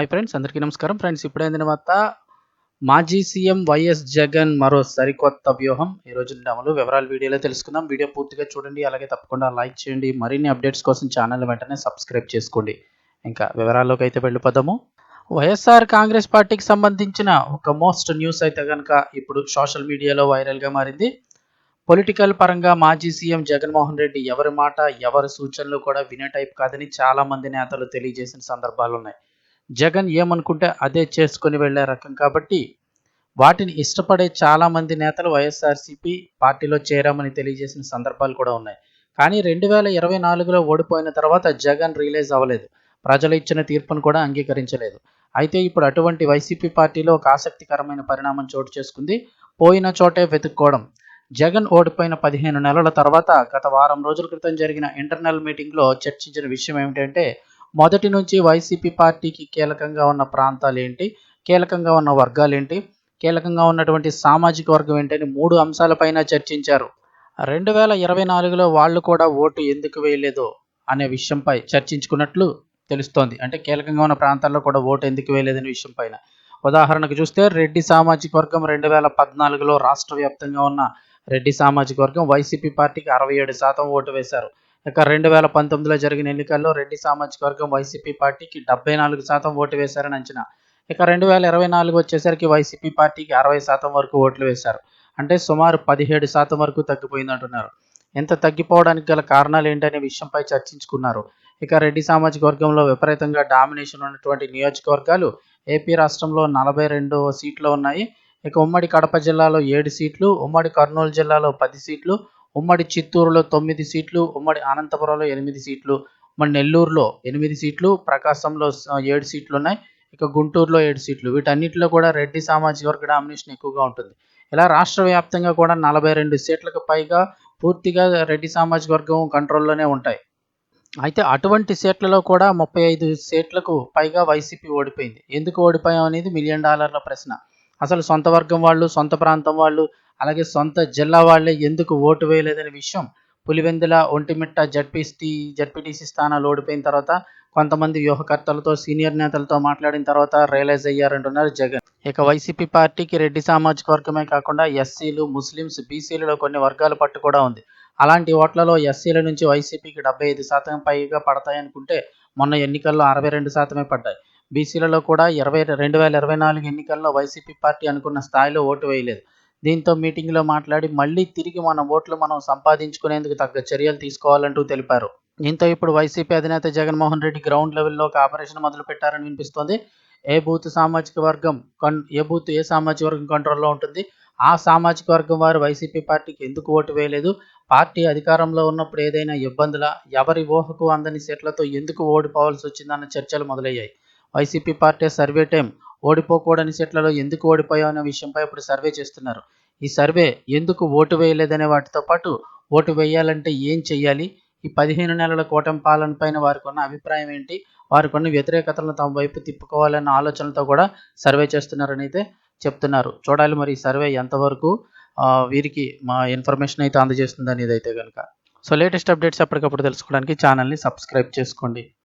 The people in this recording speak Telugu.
హాయ్ ఫ్రెండ్స్ అందరికీ నమస్కారం. ఫ్రెండ్స్ ఇప్పుడైన తర్వాత మాజీ సీఎం వైఎస్ జగన్ మరో సరికొత్త వ్యూహం. ఈ రోజు అమలు వివరాలు వీడియోలో తెలుసుకుందాం. వీడియో పూర్తిగా చూడండి అలాగే తప్పకుండా లైక్ చేయండి. మరిన్ని అప్డేట్స్ కోసం ఛానల్ వెంటనే సబ్స్క్రైబ్ చేసుకోండి. ఇంకా వివరాల్లోకి అయితే వెళ్ళిపోదాము. వైఎస్ఆర్ కాంగ్రెస్ పార్టీకి సంబంధించిన ఒక మోస్ట్ న్యూస్ అయితే కనుక ఇప్పుడు సోషల్ మీడియాలో వైరల్గా మారింది. పొలిటికల్ పరంగా మాజీ సీఎం జగన్మోహన్ రెడ్డి ఎవరి మాట ఎవరి సూచనలు కూడా వినే టైప్ కాదని చాలా మంది నేతలు తెలియజేసిన సందర్భాలు ఉన్నాయి జగన్ ఏమనుకుంటే అదే చేసుకొని వెళ్ళే రకం కాబట్టి వాటిని ఇష్టపడే చాలా మంది నేతలు వైఎస్ఆర్సీపీ పార్టీలో చేరామని తెలియజేసిన సందర్భాలు కూడా ఉన్నాయి. కానీ రెండు వేల ఇరవై నాలుగులో ఓడిపోయిన తర్వాత జగన్ రియలైజ్ అవ్వలేదు. ప్రజలు ఇచ్చిన తీర్పును కూడా అంగీకరించలేదు. అయితే ఇప్పుడు అటువంటి వైసీపీ పార్టీలో ఒక ఆసక్తికరమైన పరిణామం చోటు చేసుకుంది. పోయిన చోటే వెతుక్కోవడం. జగన్ ఓడిపోయిన పదిహేను నెలల తర్వాత గత వారం రోజుల క్రితం జరిగిన ఇంటర్నల్ మీటింగ్లో చర్చించిన విషయం ఏమిటంటే మొదటి నుంచి వైసీపీ పార్టీకి కీలకంగా ఉన్న ప్రాంతాలు ఏంటి? కీలకంగా ఉన్న వర్గాలు ఏంటి? కీలకంగా ఉన్నటువంటి సామాజిక వర్గం ఏంటని మూడు అంశాలపైన చర్చించారు. రెండు వేల ఇరవై నాలుగులో వాళ్ళు కూడా ఓటు ఎందుకు వేయలేదు అనే విషయంపై చర్చించుకున్నట్లు తెలుస్తోంది. అంటే కీలకంగా ఉన్న ప్రాంతాల్లో కూడా ఓటు ఎందుకు వేయలేదనే విషయం పైన ఉదాహరణకు చూస్తే రెడ్డి సామాజిక వర్గం రెండు వేల పద్నాలుగులో రాష్ట్ర వ్యాప్తంగా ఉన్న రెడ్డి సామాజిక వర్గం వైసీపీ పార్టీకి అరవై ఏడు శాతం ఓటు వేశారు. ఇక రెండు వేల పంతొమ్మిదిలో జరిగిన ఎన్నికల్లో రెడ్డి సామాజిక వర్గం వైసీపీ పార్టీకి డెబ్బై నాలుగు శాతం ఓటు వేశారని అంచనా. ఇక రెండు వేల ఇరవై నాలుగు వచ్చేసరికి వైసీపీ పార్టీకి అరవై శాతం వరకు ఓట్లు వేశారు. అంటే సుమారు పదిహేడు శాతం వరకు తగ్గిపోయిందంటున్నారు ఎంత తగ్గిపోవడానికి గల కారణాలు ఏంటనే విషయంపై చర్చించుకున్నారు. ఇక రెడ్డి సామాజిక వర్గంలో విపరీతంగా డామినేషన్ ఉన్నటువంటి నియోజకవర్గాలు ఏపీ రాష్ట్రంలో నలభై రెండు సీట్లు ఉన్నాయి. ఇక ఉమ్మడి కడప జిల్లాలో ఏడు సీట్లు ఉమ్మడి కర్నూలు జిల్లాలో పది సీట్లు ఉమ్మడి చిత్తూరులో తొమ్మిది సీట్లు ఉమ్మడి అనంతపురంలో ఎనిమిది సీట్లు ఉమ్మడి నెల్లూరులో ఎనిమిది సీట్లు ప్రకాశంలో ఏడు సీట్లు ఉన్నాయి ఇక గుంటూరులో ఏడు సీట్లు. వీటన్నిటిలో కూడా రెడ్డి సామాజిక వర్గ డామినేషన్ ఎక్కువగా ఉంటుంది. ఇలా రాష్ట్ర వ్యాప్తంగా కూడా నలభై రెండు సీట్లకు పైగా పూర్తిగా రెడ్డి సామాజిక వర్గం కంట్రోల్లోనే ఉంటాయి. అయితే అటువంటి సీట్లలో కూడా ముప్పై ఐదు సీట్లకు పైగా వైసీపీ ఓడిపోయింది. ఎందుకు ఓడిపోయాం అనేది మిలియన్ డాలర్ల ప్రశ్న. అసలు సొంత వర్గం వాళ్ళు సొంత ప్రాంతం వాళ్ళు అలాగే సొంత జిల్లా వాళ్ళే ఎందుకు ఓటు వేయలేదనే విషయం. పులివెందుల ఒంటిమిట్ట జడ్పీసీ జడ్పీటీసీ స్థానాలు ఓడిపోయిన తర్వాత కొంతమంది వ్యూహకర్తలతో సీనియర్ నేతలతో మాట్లాడిన తర్వాత రియలైజ్ అయ్యారంటున్నారు జగన్. ఇక వైసీపీ పార్టీకి రెడ్డి సామాజిక వర్గమే కాకుండా ఎస్సీలు ముస్లిమ్స్ బీసీలలో కొన్ని వర్గాల పట్టు కూడా ఉంది. అలాంటి ఓట్లలో ఎస్సీల నుంచి వైసీపీకి డెబ్బై ఐదు శాతం పైగా పడతాయనుకుంటే మొన్న ఎన్నికల్లో అరవై రెండు శాతమే పడ్డాయి. బీసీలలో కూడా ఇరవై రెండు వేల ఇరవై నాలుగు ఎన్నికల్లో వైసీపీ పార్టీ అనుకున్న స్థాయిలో ఓటు వేయలేదు. దీంతో మీటింగ్లో మాట్లాడి మళ్ళీ తిరిగి మన ఓట్లు మనం సంపాదించుకునేందుకు తగ్గ చర్యలు తీసుకోవాలంటూ తెలిపారు. దీంతో ఇప్పుడు వైసీపీ అధినేత జగన్మోహన్ రెడ్డి గ్రౌండ్ లెవెల్లో ఒక ఆపరేషన్ మొదలు పెట్టారని వినిపిస్తోంది. ఏ బూత్ సామాజిక వర్గం కన్ ఏ బూత్ ఏ సామాజిక వర్గం కంట్రోల్లో ఉంటుంది? ఆ సామాజిక వర్గం వారు వైసీపీ పార్టీకి ఎందుకు ఓటు వేయలేదు? పార్టీ అధికారంలో ఉన్నప్పుడు ఏదైనా ఇబ్బందుల? ఎవరి ఊహకు అందని సీట్లతో ఎందుకు ఓడిపోవాల్సి వచ్చిందన్న చర్చలు మొదలయ్యాయి. వైసీపీ పార్టీ సర్వే టైం ఓడిపోకూడని సీట్లలో ఎందుకు ఓడిపోయామనే విషయంపై ఇప్పుడు సర్వే చేస్తున్నారు. ఈ సర్వే ఎందుకు ఓటు వేయలేదనే వాటితో పాటు ఓటు వేయాలంటే ఏం చెయ్యాలి? ఈ పదిహేను నెలల కూటమి పాలన పైన వారికి ఉన్న అభిప్రాయం ఏంటి? వారికి ఉన్న వ్యతిరేకతలను తమ వైపు తిప్పుకోవాలన్న ఆలోచనలతో కూడా సర్వే చేస్తున్నారని అయితే చెప్తున్నారు. చూడాలి మరి ఈ సర్వే ఎంతవరకు వీరికి మా ఇన్ఫర్మేషన్ అయితే అందజేస్తుంది అనేది అయితే కనుక సో లేటెస్ట్ అప్డేట్స్ ఎప్పటికప్పుడు తెలుసుకోవడానికి ఛానల్ని సబ్స్క్రైబ్ చేసుకోండి.